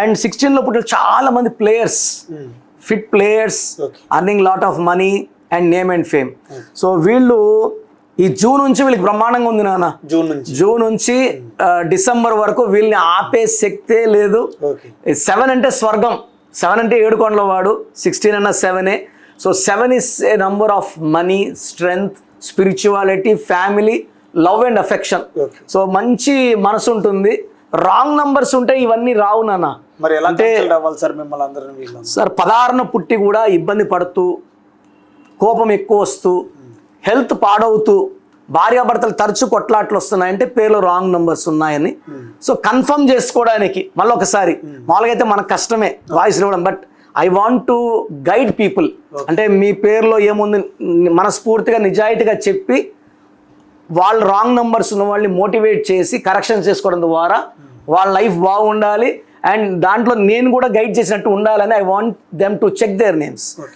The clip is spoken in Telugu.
అండ్ సిక్స్టీన్లో పుట్టిన చాలా మంది players fit players. Earning lot of money and name and fame so వీళ్ళు ఈ జూన్ నుంచి వీళ్ళకి బ్రహ్మాండంగా ఉంది నాన్న. జూన్ నుంచి. జూన్ నుంచి డిసెంబర్ వరకు వీళ్ళని ఆపే శక్తే లేదు. సెవెన్ అంటే స్వర్గం. సెవెన్ అంటే ఏడు కొండల వాడు. సిక్స్టీన్ అన్న సెవెనే so seven is a number of money strength spirituality family love and affection so మంచి మనసు ఉంటుంది. రాంగ్ నంబర్స్ ఉంటే ఇవన్నీ రావు నాన్న. మరి ఎలా అవ్వాలి సార్ మిమ్మల్ని అందరిని వీళ్ళందరూ సార్ పదారణ పుట్టి కూడా ఇబ్బంది పడుతూ కోపం ఎక్కువ వస్తూ హెల్త్ పాడవుతూ భార్యాభర్తలు తరచు కొట్లాట్లు వస్తున్నాయంటే పేర్లో రాంగ్ నంబర్స్ ఉన్నాయని. సో కన్ఫర్మ్ చేసుకోవడానికి మళ్ళీ ఒకసారి మామూలుగా అయితే మనకు కష్టమే వాయిస్ ఇవ్వడం but I want to guide people. అంటే మీ పేరులో ఏముంది మనస్ఫూర్తిగా నిజాయితీగా చెప్పి వాళ్ళు రాంగ్ నంబర్స్ ఉన్న వాళ్ళని మోటివేట్ చేసి కరెక్షన్ చేసుకోవడం ద్వారా వాళ్ళ లైఫ్ బాగుండాలి. అండ్ దాంట్లో నేను కూడా గైడ్ చేసినట్టు ఉండాలని I want them to check their names